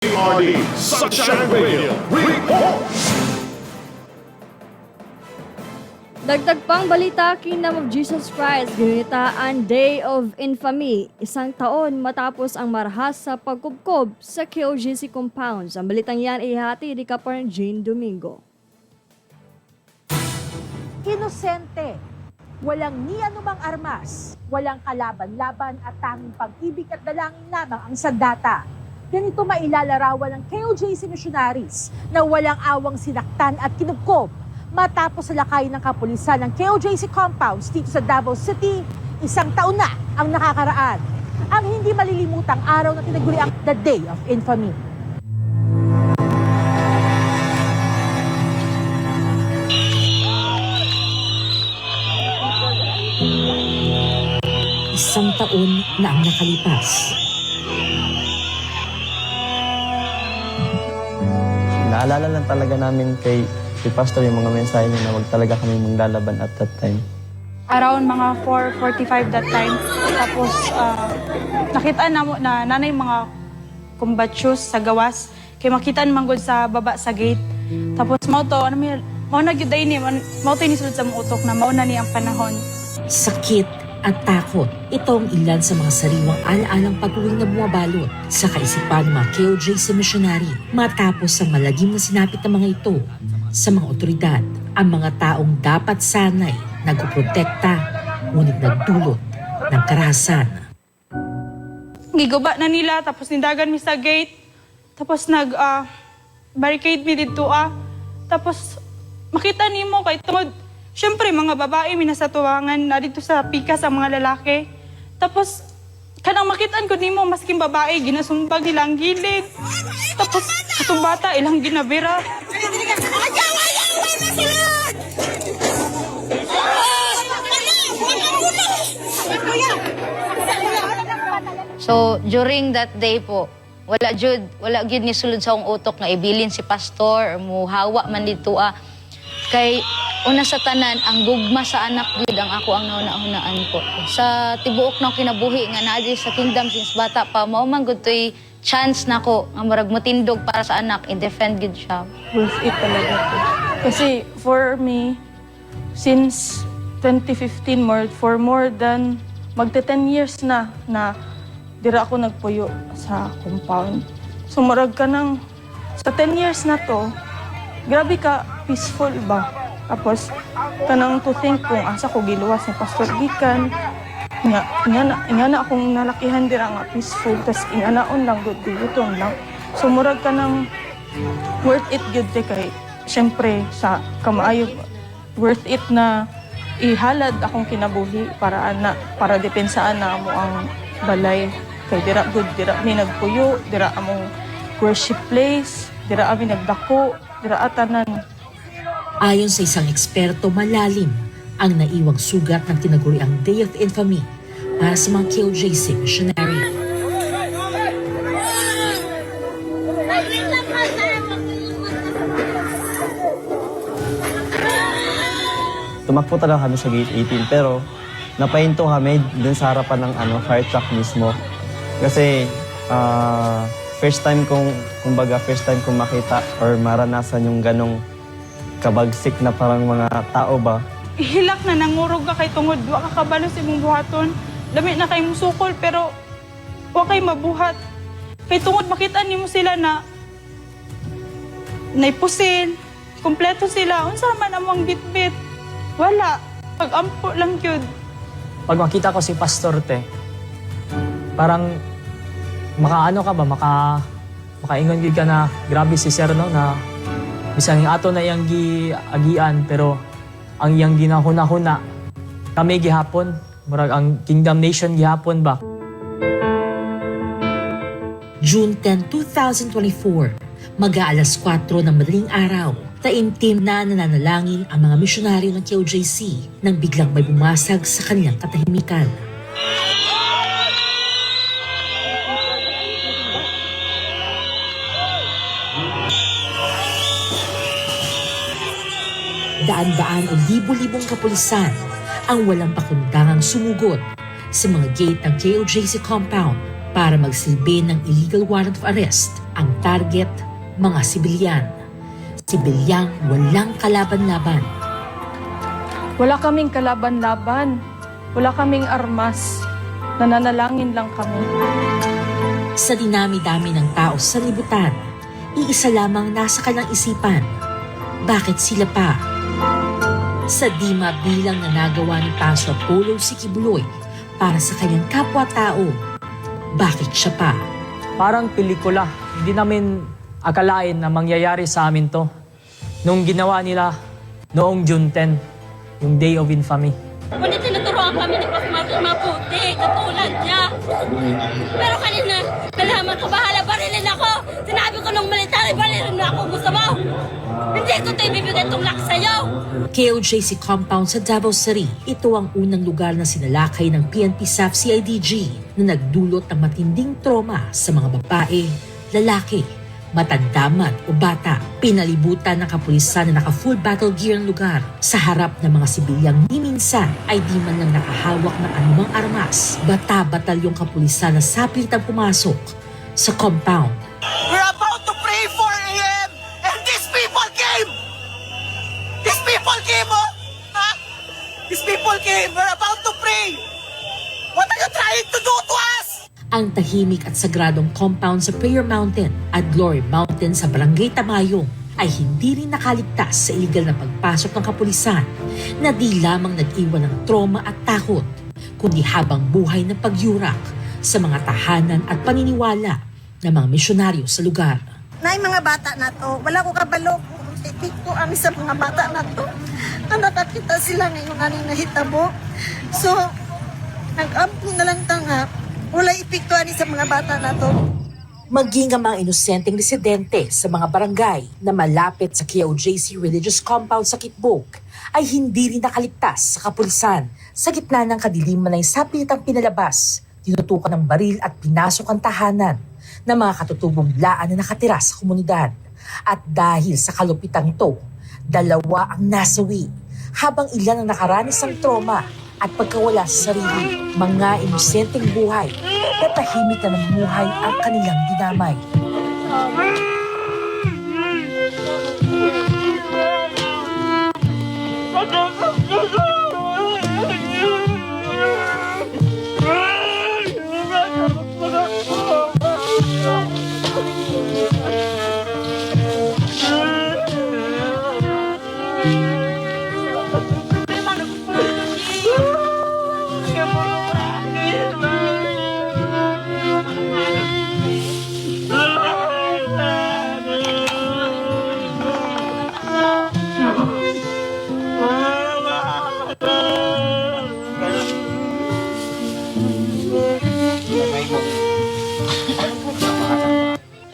RD Sunshine Radio Report! Dagdag pang balita, Kingdom of Jesus Christ, ginita ang Day of Infamy, isang taon matapos ang marahas sa pagkubkob sa KOGC compounds. Ang balitang yan ay hati ni Kapar Jane Domingo. Inosente. Walang ni anumang armas, walang kalaban-laban at tanging pag-ibig at dalangin lamang ang sandata. Ganito mailalarawan ng KOJC missionaries na walang awang sinaktan at kinubkob matapos sa lakay ng kapulisan ng KOJC compounds dito sa Davao City, isang taon na ang nakakaraan. Ang hindi malilimutang araw na tinaguri ang The Day of Infamy. Isang taon na ang nakalipas. Naalala lang talaga namin kay, kay Pastor yung mga mensahe niya na wag talaga kami maglalaban at that time. around mga 4.45 that time. Tapos, ah, nakita na na nanay mga combat shoes sa gawas. Kaya makita man gud sa baba sa gate. Tapos, mao to, ano may, mao na gyud ni, mao to ni sulod sa na mao na ni ang panahon. Sakit at takot. Ito ang ilan sa mga sariwang alaalang pag-uwing na bumabalot sa kaisipan ng mga KOJC missionary matapos ang malagim na sinapit ng mga ito sa mga otoridad. Ang mga taong dapat sanay nagpoprotekta ngunit nagdulot ng karahasan. Giguba na nila, tapos nindagan mi sa gate. Tapos nag ah, barricade mi dito ah. Tapos makita nimo kay tungod Siyempre, mga babae, minasatuwangan na dito sa pikas ang mga lalaki. Tapos, kanang makitaan ko nimo masking babae, ginasumbag nila ang gilid. Tapos, katong bata, ilang ginabira. So during that day po, wala jud wala gyud ni sulod sa akong utok nga ibilin si pastor or muhawa man dito ah. Kay una sa tanan ang gugma sa anak gyud ang ako ang nauna-unaan po. Sa tibuok ng kinabuhi nga naa sa kingdom since bata pa mao man gud toy chance nako nga murag motindog para sa anak i-defend gyud siya. worth it talaga po. Kasi for me, since 2015, more, for more than magte 10 years na na dira ako nagpuyo sa compound. So murag ka ng, sa 10 years na to, grabe ka, peaceful ba? Tapos, kanang to think kung asa ko giluwas ni Pastor Gikan, nga, nga na, nga na akong nalakihan dira nga peaceful, tas inganaon lang, good gutom lang. So murag ka ng worth it good te kay syempre sa kamaayo worth it na ihalad akong kinabuhi para ana para depensaan na mo ang balay kay dira good dira mi nagpuyo dira among worship place dira ami nagdako dira atanan Ayon sa isang eksperto, malalim ang naiwang sugat ng tinaguriang Day of Infamy para sa mga KOJC missionary. Tumakbo talaga kami sa gate 18 pero napahinto kami dun sa harapan ng ano, fire truck mismo. Kasi ah, first time kong, kumbaga first time kong makita or maranasan yung ganong kabagsik na parang mga tao ba. ihilak na nangurog ka kay tungod. Wa ka kabalo sa imong buhaton? Dami na kay musukol pero wa kay mabuhat. Kay tungod makita nimo sila na naipusin. Kompleto sila. Unsa man among bitbit? Wala. Pag-ampo lang gyud pag makita ko si Pastor Te, parang makaano ka ba, maka, makaingon gid ka na grabe si Sir no, na bisang ato na iyang giagian pero ang iyang ginahuna-huna kami gihapon, murag ang Kingdom Nation gihapon ba. June 10, 2024, mag-aalas 4 ng madaling araw, taimtim na nananalangin ang mga misyonaryo ng KOJC nang biglang may bumasag sa kanilang katahimikan. Daan-daan o libo-libong kapulisan ang walang pakundangang sumugod sa mga gate ng KOJC compound para magsilbi ng illegal warrant of arrest Ang target, mga sibilyan. Sibilyang walang kalaban-laban. Wala kaming kalaban-laban. Wala kaming armas. Nananalangin lang kami. Sa dinami-dami ng tao sa libutan, iisa lamang nasa kanyang isipan. Bakit sila pa? Sa di mabilang na nagawa ni Pastor Polo si Kibuloy para sa kanyang kapwa-tao, bakit siya pa? Parang pelikula. Hindi namin akalain na mangyayari sa amin to. Nung ginawa nila noong June 10, yung Day of Infamy. Ngunit tinuturuan kami ni Prof. Maputi, katulad niya. Pero kanina, nalaman ko, bahala, barilin ako. Sinabi ko nung military, barilin na ako, gusto mo. Hindi ko ito ibibigay tulak sa'yo. KOJC compound sa Davao City. Ito ang unang lugar na sinalakay ng PNP SAF CIDG na nagdulot ng matinding trauma sa mga babae, lalaki, matanda man o bata. Pinalibutan ng kapulisan na naka-full battle gear ang lugar sa harap ng mga sibilyang ni minsan ay di man lang nakahawak ng anumang armas. Bata-batalyong kapulisan na sapilitang pumasok sa compound We're about to pray 4 a.m. and these people came! These people came, oh! Ha? These people came! We're about to pray! What are you trying to do to us? Ang tahimik at sagradong compound sa Prayer Mountain at Glory Mountain sa Barangay Tamayong ay hindi rin nakaligtas sa iligal na pagpasok ng kapulisan na di lamang nag-iwan ng trauma at takot, kundi habang buhay na pagyurak sa mga tahanan at paniniwala ng mga misyonaryo sa lugar. Na mga bata na to, wala ko kabalo kung epekto ang sa mga bata na to. Na nakakita sila ngayon aning nahitabo. So, nag-ampun na lang tanga. Wala epekto ani sa mga bata na to. maging ang mga inosenteng residente sa mga barangay na malapit sa KOJC Religious Compound sa Kitbog ay hindi rin nakaligtas sa kapulisan sa gitna ng kadiliman ng sapilitang pinalabas, tinutukan ng baril at pinasok ang tahanan ng mga katutubong laan na nakatira sa komunidad. At dahil sa kalupitang ito, dalawa ang nasawi habang ilan ang nakaranas ng trauma at pagkawala sa sarili, mga inosenteng buhay na tahimik na namumuhay ang kanilang dinamay.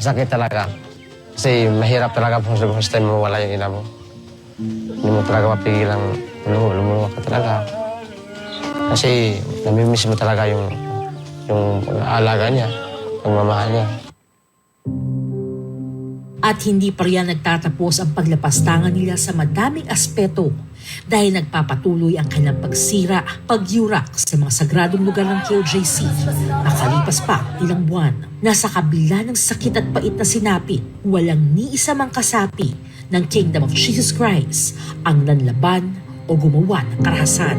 Sakit talaga. Kasi mahirap talaga po sa first time mawala yung ina mo. Hindi mo talaga mapigilang lumu lumuha ka talaga. Kasi namimiss mo talaga yung yung alaga niya, pagmamahal niya. At hindi pa riyan nagtatapos ang paglapastangan nila sa madaming aspeto dahil nagpapatuloy ang kanilang pagsira, pagyurak sa mga sagradong lugar ng KOJC. Nakalipas pa ilang buwan, nasa kabila ng sakit at pait na sinapit, walang ni isa mang kasapi ng Kingdom of Jesus Christ ang nanlaban o gumawa ng karahasan.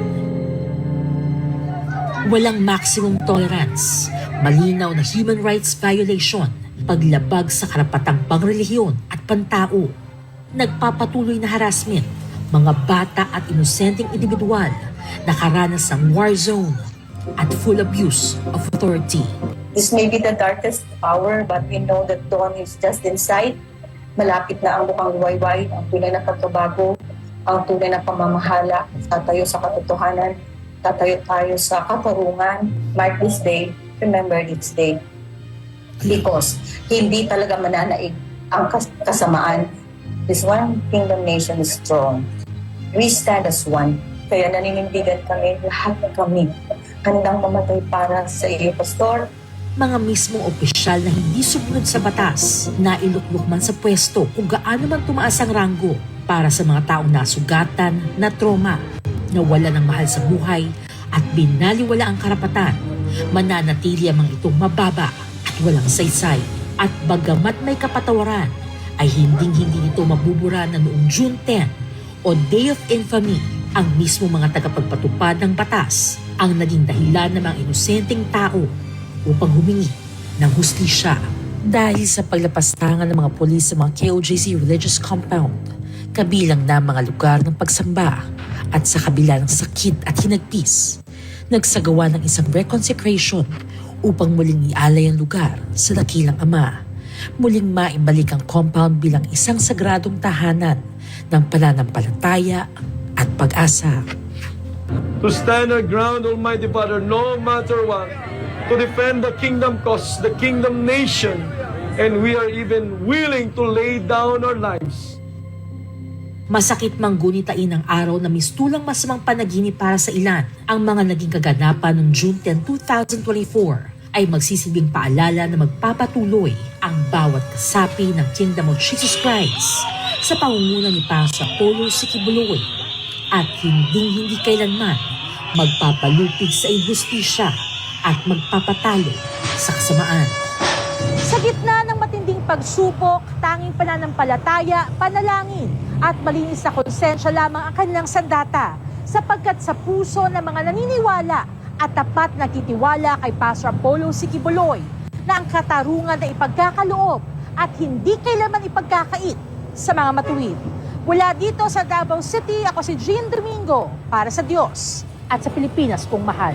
Walang maximum tolerance, malinaw na human rights violation, paglabag sa karapatang pangrelihiyon at pantao, nagpapatuloy na harassment, mga bata at inosenteng individual nakaranas ng war zone at full abuse of authority. This may be the darkest hour, but we know that dawn is just in sight. Malapit na ang mukhang luwayway, ang tunay na pagkabago, ang tunay na pamamahala, tatayo sa katotohanan, tatayo tayo sa katarungan. Mark this day, remember this day. Because hindi talaga mananaig ang kas- kasamaan. This one kingdom nation is strong. We stand as one. Kaya naninindigan kami, lahat na kami, handang mamatay para sa iyo, Pastor, mga mismong opisyal na hindi sumunod sa batas, na iluklok man sa pwesto kung gaano man tumaas ang ranggo para sa mga taong nasugatan, na trauma, nawala ng mahal sa buhay at binaliwala ang karapatan, mananatili ang mga itong mababa walang saysay. At bagamat may kapatawaran, ay hinding-hindi ito mabubura na noong June 10 o Day of Infamy ang mismo mga tagapagpatupad ng batas ang naging dahilan ng mga inosenteng tao upang humingi ng hustisya. Dahil sa paglapastangan ng mga polis sa mga KOJC religious compound, kabilang na mga lugar ng pagsamba at sa kabila ng sakit at hinagpis, nagsagawa ng isang reconsecration upang muling ialay ang lugar sa dakilang ama. Muling maibalik ang compound bilang isang sagradong tahanan ng pananampalataya at pag-asa. To stand our ground, Almighty Father, no matter what, to defend the kingdom cause, the kingdom nation, and we are even willing to lay down our lives. Masakit mang gunitain ang araw na mistulang masamang panaginip para sa ilan. Ang mga naging kaganapan noong June 10, 2024 ay magsisilbing paalala na magpapatuloy ang bawat kasapi ng Kingdom of Jesus Christ sa pangunguna ni Pastor Apollo Sikibuloy at hinding-hindi kailanman magpapalupig sa injustisya at magpapatalo sa kasamaan. Sa gitna ng matinding pagsupok, tanging pananampalataya, panalangin at malinis na konsensya lamang ang kanilang sandata sapagkat sa puso ng mga naniniwala at tapat na titiwala kay Pastor Apollo Sikibuloy na ang katarungan na ipagkakaloob at hindi kailanman ipagkakait sa mga matuwid. Mula dito sa Davao City, ako si Jean Domingo para sa Diyos at sa Pilipinas kong mahal.